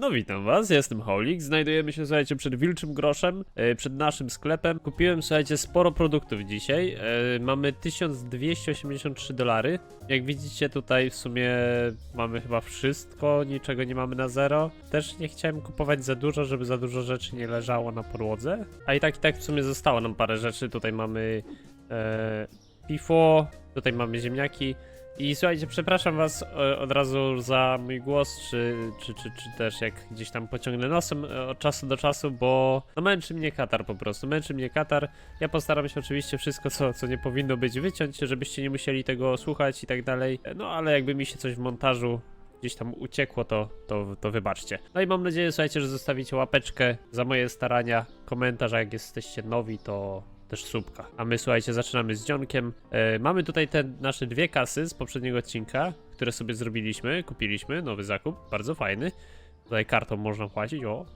No witam was, jestem Holik, znajdujemy się, słuchajcie, przed Wilczym Groszem, e, przed naszym sklepem. Kupiłem, słuchajcie, sporo produktów dzisiaj, e, mamy 1283 dolary. Jak widzicie tutaj w sumie mamy chyba wszystko, niczego nie mamy na zero. Też nie chciałem kupować za dużo, żeby za dużo rzeczy nie leżało na podłodze. A i tak, i tak w sumie zostało nam parę rzeczy, tutaj mamy e, pifo, tutaj mamy ziemniaki. I słuchajcie, przepraszam was e, od razu za mój głos, czy, czy, czy, czy też jak gdzieś tam pociągnę nosem e, od czasu do czasu, bo no męczy mnie katar po prostu, męczy mnie katar. Ja postaram się oczywiście wszystko, co, co nie powinno być wyciąć, żebyście nie musieli tego słuchać i tak dalej. E, No ale jakby mi się coś w montażu gdzieś tam uciekło, to, to, to wybaczcie. No i mam nadzieję, słuchajcie, że zostawicie łapeczkę za moje starania, komentarz, a jak jesteście nowi, to też słupka. A my słuchajcie, zaczynamy z dzionkiem. E, mamy tutaj te nasze dwie kasy z poprzedniego odcinka, które sobie zrobiliśmy, kupiliśmy, nowy zakup, bardzo fajny. Tutaj kartą można płacić, o,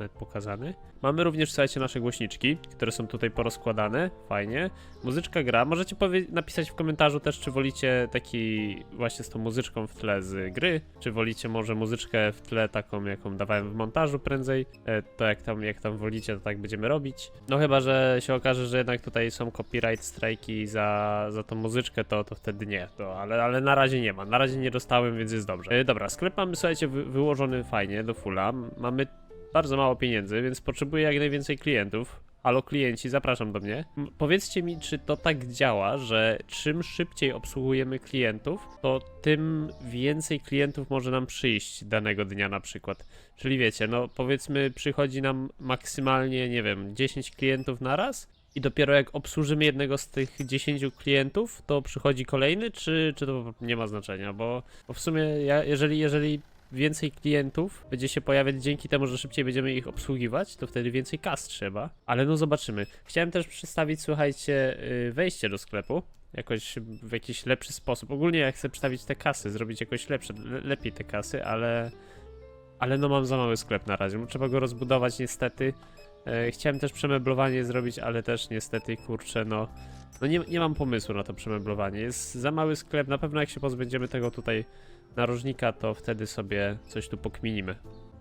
nawet pokazany. Mamy również, słuchajcie, nasze głośniczki, które są tutaj porozkładane, fajnie. Muzyczka gra, możecie napisać w komentarzu też, czy wolicie taki właśnie z tą muzyczką w tle z gry, czy wolicie może muzyczkę w tle taką, jaką dawałem w montażu prędzej, e, to jak tam, jak tam wolicie, to tak będziemy robić. No chyba, że się okaże, że jednak tutaj są copyright strajki za, za tą muzyczkę, to, to wtedy nie, to, ale, ale na razie nie ma, na razie nie dostałem, więc jest dobrze. E, dobra, sklep mamy, słuchajcie, wy, wyłożony fajnie, do fulla, mamy bardzo mało pieniędzy, więc potrzebuję jak najwięcej klientów. Halo klienci, zapraszam do mnie. Powiedzcie mi, czy to tak działa, że czym szybciej obsługujemy klientów, to tym więcej klientów może nam przyjść danego dnia na przykład. Czyli wiecie, no powiedzmy przychodzi nam maksymalnie, nie wiem, 10 klientów na raz i dopiero jak obsłużymy jednego z tych 10 klientów, to przychodzi kolejny, czy, czy to nie ma znaczenia, bo, bo w sumie ja, jeżeli, jeżeli więcej klientów będzie się pojawiać dzięki temu, że szybciej będziemy ich obsługiwać, to wtedy więcej kas trzeba. Ale no zobaczymy. Chciałem też przedstawić, słuchajcie, y, wejście do sklepu. Jakoś w jakiś lepszy sposób. Ogólnie ja chcę przedstawić te kasy, zrobić jakoś lepsze, le, lepiej te kasy, ale. Ale no mam za mały sklep na razie. Trzeba go rozbudować niestety. E, chciałem też przemeblowanie zrobić, ale też niestety, kurczę, no. No nie, nie mam pomysłu na to przemeblowanie. Jest za mały sklep. Na pewno jak się pozbędziemy tego tutaj narożnika, to wtedy sobie coś tu pokminimy.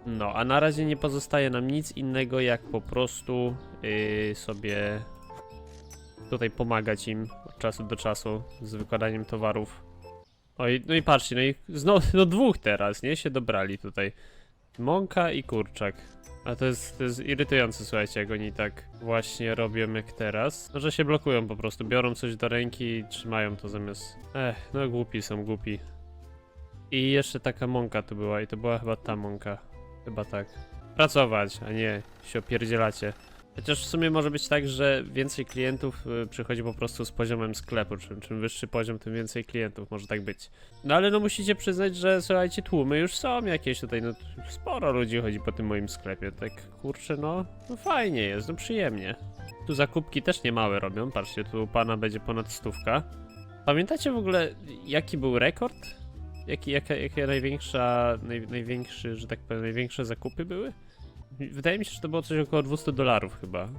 No, a na razie nie pozostaje nam nic innego, jak po prostu yy, sobie tutaj pomagać im od czasu do czasu z wykładaniem towarów. Oj, no i patrzcie, no i znowu no dwóch teraz, nie? Się dobrali tutaj. Mąka i kurczak. A to jest, to jest irytujące, słuchajcie, jak oni tak właśnie robią jak teraz. No, że się blokują po prostu, biorą coś do ręki i trzymają to zamiast... Ech, no głupi są, głupi. I jeszcze taka mąka tu była i to była chyba ta mąka. Chyba tak. Pracować, a nie się opierdzielacie. Chociaż w sumie może być tak, że więcej klientów y, przychodzi po prostu z poziomem sklepu. Czym, czym wyższy poziom, tym więcej klientów. Może tak być. No ale no musicie przyznać, że słuchajcie, tłumy już są jakieś tutaj. No sporo ludzi chodzi po tym moim sklepie. Tak kurczę, no, no fajnie jest, no przyjemnie. Tu zakupki też nie małe robią. Patrzcie, tu u pana będzie ponad stówka. Pamiętacie w ogóle, jaki był rekord? Jaki, jaka, jaka największa, naj, największy, że tak powiem, największe zakupy były? Wydaje mi się, że to było coś około 200 dolarów chyba.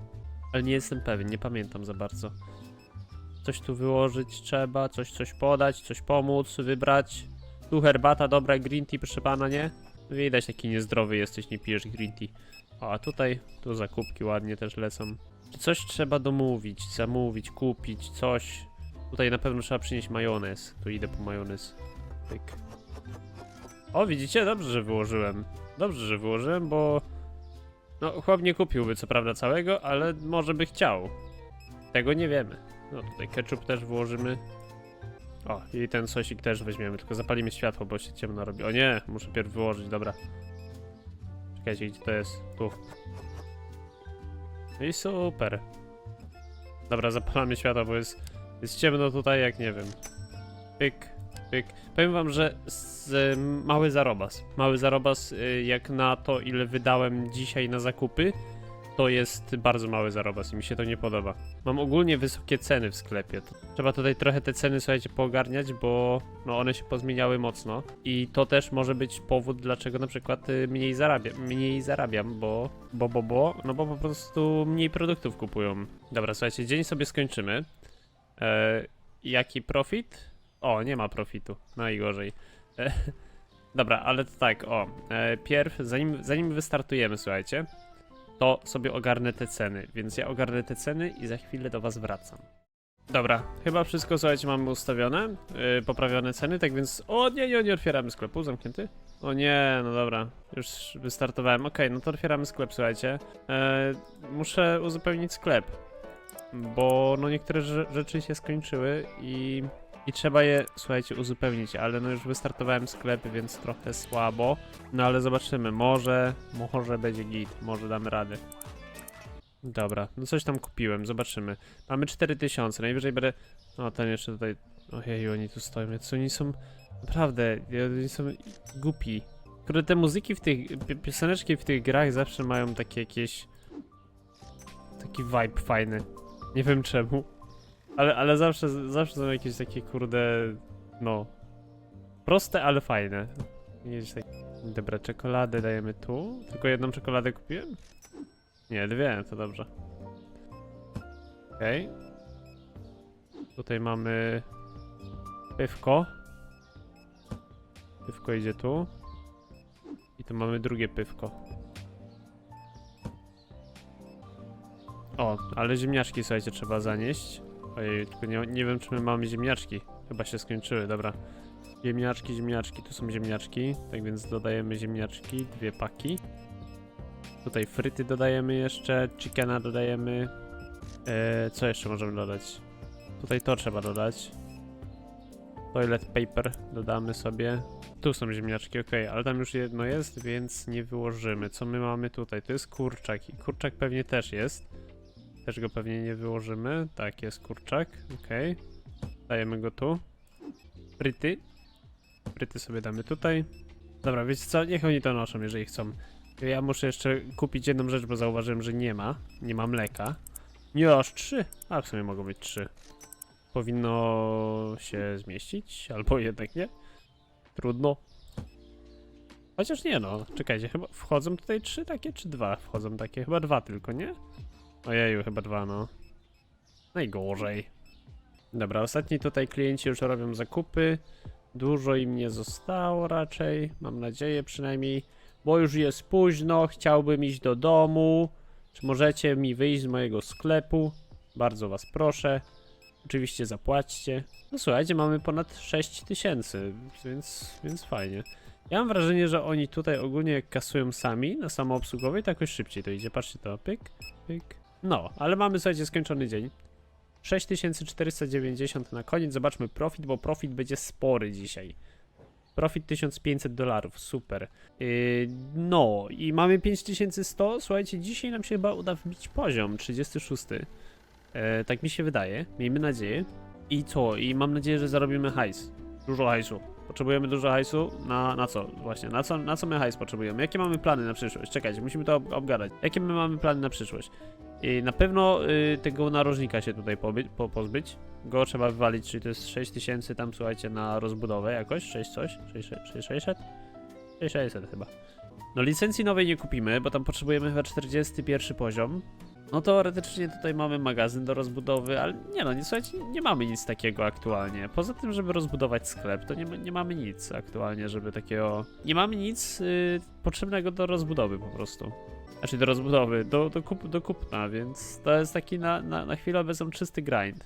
Ale nie jestem pewien, nie pamiętam za bardzo. Coś tu wyłożyć trzeba, coś, coś podać, coś pomóc, wybrać. Tu herbata, dobra, green tea, proszę pana, nie? Widać, taki niezdrowy jesteś, nie pijesz green tea. A tutaj, tu zakupki ładnie też lecą. Czy coś trzeba domówić, zamówić, kupić, coś? Tutaj na pewno trzeba przynieść majonez. Tu idę po majonez. Pyk. O, widzicie? Dobrze, że wyłożyłem. Dobrze, że wyłożyłem, bo... No, chłop nie kupiłby co prawda całego, ale może by chciał. Tego nie wiemy. No, tutaj ketchup też włożymy. O, i ten sosik też weźmiemy, tylko zapalimy światło, bo się ciemno robi. O nie, muszę pierw wyłożyć, dobra. Czekajcie, gdzie to jest? Tu. No I super. Dobra, zapalamy światło, bo jest, jest ciemno tutaj, jak nie wiem. Pyk, pyk. Powiem wam, że z, y, mały zarobas. Mały zarobas, y, jak na to, ile wydałem dzisiaj na zakupy, to jest bardzo mały zarobas i mi się to nie podoba. Mam ogólnie wysokie ceny w sklepie. Trzeba tutaj trochę te ceny, słuchajcie, poogarniać, bo no one się pozmieniały mocno. I to też może być powód, dlaczego na przykład y, mniej, zarabia, mniej zarabiam, bo, bo, bo, bo, no bo po prostu mniej produktów kupują. Dobra, słuchajcie, dzień sobie skończymy. E, jaki profit? O, nie ma profitu. Najgorzej. E, Dobra, ale to tak, o. E, pierw, zanim, zanim wystartujemy, słuchajcie, to sobie ogarnę te ceny. Więc ja ogarnę te ceny i za chwilę do was wracam. Dobra, chyba wszystko, słuchajcie, mamy ustawione. Yy, poprawione ceny, tak więc. O nie, nie, nie otwieramy sklepu, zamknięty. O nie, no dobra, już wystartowałem. Okej, no to otwieramy sklep, słuchajcie. E, muszę uzupełnić sklep, bo no niektóre rze- rzeczy się skończyły i, i trzeba je, słuchajcie, uzupełnić, ale no już wystartowałem sklep, więc trochę słabo. No ale zobaczymy, może, może będzie git, może damy radę. Dobra, no coś tam kupiłem, zobaczymy. Mamy 4000, najwyżej będę... O, ten jeszcze tutaj... Ojeju, oni tu stoją, co oni są... Naprawdę, oni są głupi. Kurde, te muzyki w tych... pi- pioseneczki w tych grach zawsze mają takie jakieś... Taki vibe fajny. Nie wiem czemu. Ale, ale zawsze, zawsze są jakieś takie kurde... No... Proste, ale fajne. Jakieś tak... Dobra, czekoladę dajemy tu. Tylko jedną czekoladę kupiłem? Nie, dwie, to dobrze. Okej. Tutaj mamy pywko. Pywko idzie tu. I tu mamy drugie pywko. O, ale ziemniaczki, słuchajcie, trzeba zanieść. Ojej, tylko nie, nie wiem, czy my mamy ziemniaczki. Chyba się skończyły, dobra. Ziemniaczki, ziemniaczki, tu są ziemniaczki. Tak więc dodajemy ziemniaczki, dwie paki. Tutaj fryty dodajemy jeszcze, chickena dodajemy. E, co jeszcze możemy dodać? Tutaj to trzeba dodać. Toilet paper dodamy sobie. Tu są ziemniaczki, ok, ale tam już jedno jest, więc nie wyłożymy. Co my mamy tutaj? To jest kurczak i kurczak pewnie też jest. Też go pewnie nie wyłożymy. Tak, jest kurczak, ok. Dajemy go tu. Fryty. Fryty sobie damy tutaj. Dobra, wiecie co? Niech oni to noszą, jeżeli chcą. Ja muszę jeszcze kupić jedną rzecz, bo zauważyłem, że nie ma. Nie ma mleka. Nie, aż trzy. A w sumie mogą być trzy. Powinno się zmieścić, albo jednak nie. Trudno. Chociaż nie no, czekajcie, chyba wchodzą tutaj trzy takie, czy dwa wchodzą takie? Chyba dwa tylko, nie? Ojeju, chyba dwa, no. Najgorzej. Dobra, ostatni tutaj klienci już robią zakupy. Dużo im nie zostało raczej, mam nadzieję przynajmniej bo już jest późno, chciałbym iść do domu. Czy możecie mi wyjść z mojego sklepu? Bardzo was proszę. Oczywiście zapłaćcie. No słuchajcie, mamy ponad 6 tysięcy, więc, więc fajnie. Ja mam wrażenie, że oni tutaj ogólnie kasują sami na samoobsługowej, to jakoś szybciej to idzie. Patrzcie to, pyk, pyk. No, ale mamy, słuchajcie, skończony dzień. 6490 na koniec, zobaczmy profit, bo profit będzie spory dzisiaj. Profit 1500 dolarów, super. Yy, no i mamy 5100. Słuchajcie, dzisiaj nam się chyba uda wbić poziom 36. E, tak mi się wydaje. Miejmy nadzieję. I co? I mam nadzieję, że zarobimy hajs. Dużo hajsu. Potrzebujemy dużo hajsu. Na, na co? Właśnie, na co, na co my hajs potrzebujemy? Jakie mamy plany na przyszłość? Czekajcie, musimy to ob- obgadać. Jakie my mamy plany na przyszłość? Na pewno y, tego narożnika się tutaj pozbyć. Go trzeba wywalić, czyli to jest 6000 tam słuchajcie na rozbudowę jakoś, 6 coś, 600, 600? 600 chyba. No licencji nowej nie kupimy, bo tam potrzebujemy chyba 41 poziom. No teoretycznie tutaj mamy magazyn do rozbudowy, ale nie no, nie, słuchajcie, nie, mamy nic takiego aktualnie. Poza tym, żeby rozbudować sklep, to nie, nie mamy nic aktualnie, żeby takiego... Nie mamy nic y, potrzebnego do rozbudowy po prostu. Znaczy do rozbudowy, do, do, kup, do kupna, więc to jest taki na, na, na chwilę obecną czysty grind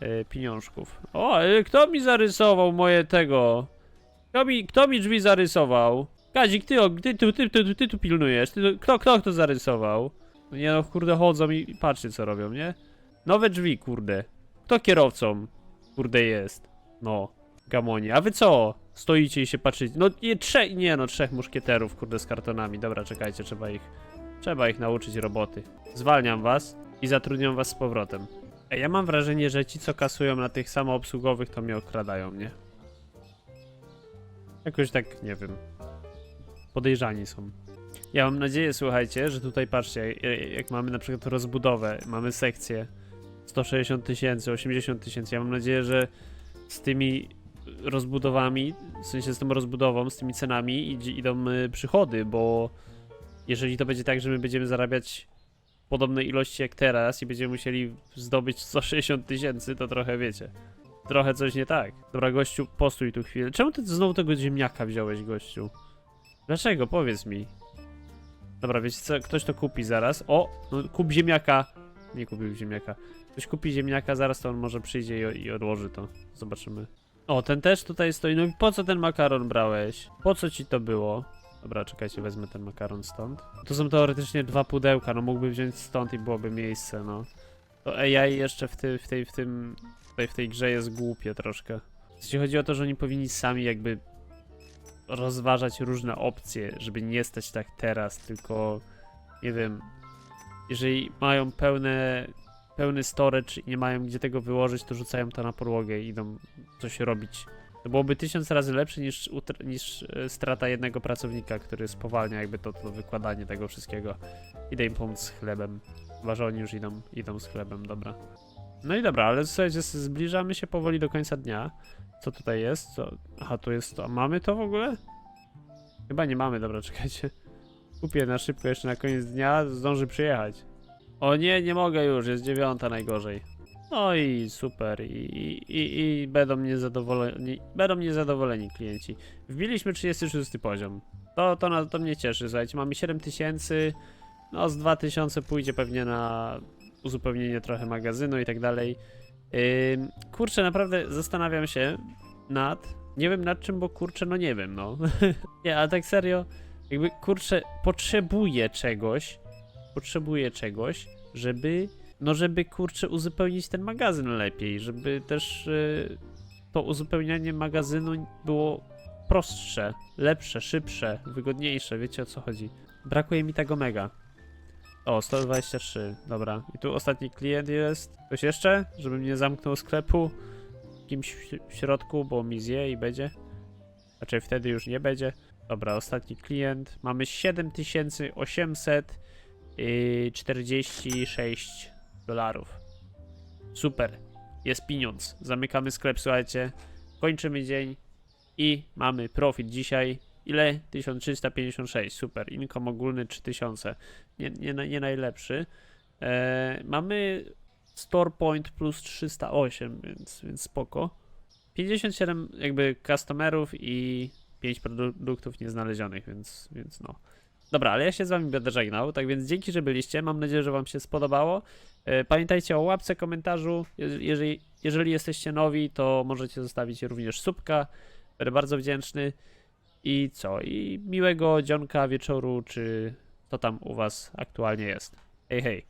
e, pieniążków. O, e, kto mi zarysował moje tego? Kto mi, kto mi drzwi zarysował? Kazik, ty, ty, ty, ty, ty, ty, tu pilnujesz. Ty, kto, kto to zarysował? No nie no, kurde, chodzą i patrzcie co robią, nie? Nowe drzwi, kurde. Kto kierowcą, kurde, jest? No, Gamoni. A wy co? Stoicie i się patrzycie. No nie, trzech, nie no, trzech muszkieterów, kurde, z kartonami. Dobra, czekajcie, trzeba ich, trzeba ich nauczyć roboty. Zwalniam was i zatrudniam was z powrotem. Ej, ja mam wrażenie, że ci, co kasują na tych samoobsługowych, to mnie okradają, nie? Jakoś tak, nie wiem. Podejrzani są. Ja mam nadzieję, słuchajcie, że tutaj patrzcie, jak- jak mamy na przykład rozbudowę, mamy sekcję 160 tysięcy, 80 tysięcy. Ja mam nadzieję, że z tymi rozbudowami, w sensie z tą rozbudową, z tymi cenami idą y, przychody, bo jeżeli to będzie tak, że my będziemy zarabiać podobnej ilości jak teraz i będziemy musieli zdobyć 160 tysięcy, to trochę wiecie. trochę coś nie tak. Dobra, gościu, postój tu chwilę. Czemu ty znowu tego ziemniaka wziąłeś, gościu? Dlaczego? Powiedz mi. Dobra, wiecie co? Ktoś to kupi zaraz. O, no kup ziemniaka. Nie kupił ziemniaka. Ktoś kupi ziemniaka, zaraz to on może przyjdzie i, i odłoży to. Zobaczymy. O, ten też tutaj stoi. No i po co ten makaron brałeś? Po co ci to było? Dobra, czekajcie, wezmę ten makaron stąd. To są teoretycznie dwa pudełka, no mógłby wziąć stąd i byłoby miejsce, no. To AI jeszcze w, ty, w, tej, w tym, tutaj w tej grze jest głupie troszkę. Jeśli chodzi o to, że oni powinni sami jakby rozważać różne opcje, żeby nie stać tak teraz, tylko nie wiem, jeżeli mają pełne, pełny storage i nie mają gdzie tego wyłożyć, to rzucają to na podłogę i idą coś robić. To byłoby tysiąc razy lepsze niż, niż e, strata jednego pracownika, który spowalnia jakby to, to wykładanie tego wszystkiego. Idę im pomóc z chlebem. Chyba, że oni już idą, idą z chlebem, dobra. No i dobra, ale słuchajcie, zbliżamy się powoli do końca dnia. Co tutaj jest? Co? Aha, tu jest to. A mamy to w ogóle? Chyba nie mamy, dobra, czekajcie. Kupię na szybko jeszcze na koniec dnia, zdąży przyjechać. O nie, nie mogę już, jest dziewiąta najgorzej. No i super, i, i, i, będą niezadowoleni, będą niezadowoleni klienci. Wbiliśmy 36 poziom. To, to, na, to mnie cieszy, słuchajcie, mamy 7000, no z 2000 pójdzie pewnie na uzupełnienie trochę magazynu i tak dalej. Kurczę, naprawdę zastanawiam się nad, nie wiem nad czym, bo kurczę, no nie wiem, no. nie, ale tak serio, jakby kurczę, potrzebuję czegoś, potrzebuję czegoś, żeby, no żeby kurczę uzupełnić ten magazyn lepiej, żeby też y, to uzupełnianie magazynu było prostsze, lepsze, szybsze, wygodniejsze, wiecie o co chodzi. Brakuje mi tego mega. O, 123, dobra. I tu ostatni klient jest. Ktoś jeszcze? Żebym nie zamknął sklepu kimś w środku, bo mi zje i będzie. Znaczy wtedy już nie będzie. Dobra, ostatni klient. Mamy 7846 dolarów. Super. Jest pieniądz. Zamykamy sklep, słuchajcie. Kończymy dzień i mamy profit dzisiaj. Ile? 1356. Super. Income ogólny 3000. Nie, nie, nie najlepszy. E, mamy Store Point plus 308, więc, więc spoko. 57 jakby customerów i 5 produktów nieznalezionych, więc, więc no. Dobra, ale ja się z wami będę żegnał, tak więc dzięki, że byliście. Mam nadzieję, że wam się spodobało. E, Pamiętajcie o łapce, komentarzu. Je- Jeżeli, jeżeli jesteście nowi, to możecie zostawić również subka. Będę bardzo wdzięczny. I co? I miłego dzionka, wieczoru, czy co tam u was aktualnie jest. Hej, hej.